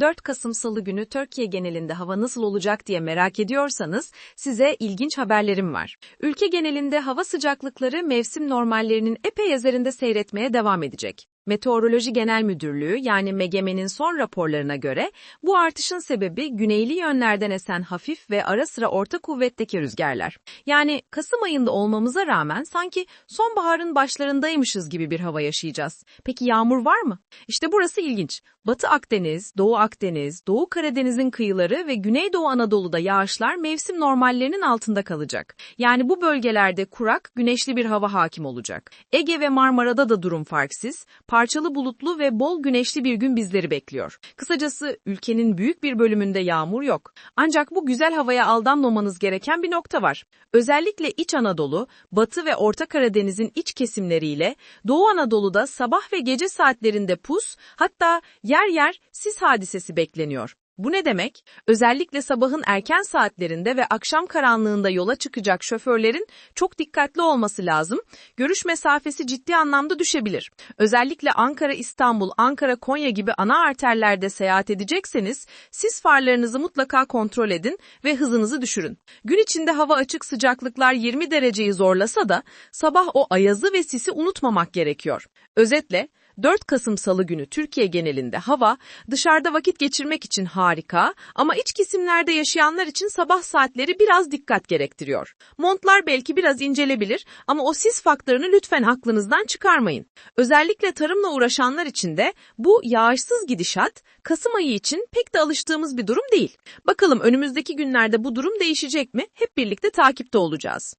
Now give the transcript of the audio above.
4 Kasım Salı günü Türkiye genelinde hava nasıl olacak diye merak ediyorsanız size ilginç haberlerim var. Ülke genelinde hava sıcaklıkları mevsim normallerinin epey üzerinde seyretmeye devam edecek. Meteoroloji Genel Müdürlüğü yani MEGEME'nin son raporlarına göre bu artışın sebebi güneyli yönlerden esen hafif ve ara sıra orta kuvvetteki rüzgarlar. Yani Kasım ayında olmamıza rağmen sanki sonbaharın başlarındaymışız gibi bir hava yaşayacağız. Peki yağmur var mı? İşte burası ilginç. Batı Akdeniz, Doğu Akdeniz, Doğu Karadeniz'in kıyıları ve Güneydoğu Anadolu'da yağışlar mevsim normallerinin altında kalacak. Yani bu bölgelerde kurak, güneşli bir hava hakim olacak. Ege ve Marmara'da da durum farksız, parçalı bulutlu ve bol güneşli bir gün bizleri bekliyor. Kısacası ülkenin büyük bir bölümünde yağmur yok. Ancak bu güzel havaya aldanmamanız gereken bir nokta var. Özellikle İç Anadolu, Batı ve Orta Karadeniz'in iç kesimleriyle Doğu Anadolu'da sabah ve gece saatlerinde pus, hatta yer yer sis hadisesi bekleniyor. Bu ne demek? Özellikle sabahın erken saatlerinde ve akşam karanlığında yola çıkacak şoförlerin çok dikkatli olması lazım. Görüş mesafesi ciddi anlamda düşebilir. Özellikle Ankara, İstanbul, Ankara, Konya gibi ana arterlerde seyahat edecekseniz sis farlarınızı mutlaka kontrol edin ve hızınızı düşürün. Gün içinde hava açık sıcaklıklar 20 dereceyi zorlasa da sabah o ayazı ve sisi unutmamak gerekiyor. Özetle 4 Kasım Salı günü Türkiye genelinde hava dışarıda vakit geçirmek için harika ama iç kesimlerde yaşayanlar için sabah saatleri biraz dikkat gerektiriyor. Montlar belki biraz incelebilir ama o sis faktörünü lütfen aklınızdan çıkarmayın. Özellikle tarımla uğraşanlar için de bu yağışsız gidişat Kasım ayı için pek de alıştığımız bir durum değil. Bakalım önümüzdeki günlerde bu durum değişecek mi? Hep birlikte takipte olacağız.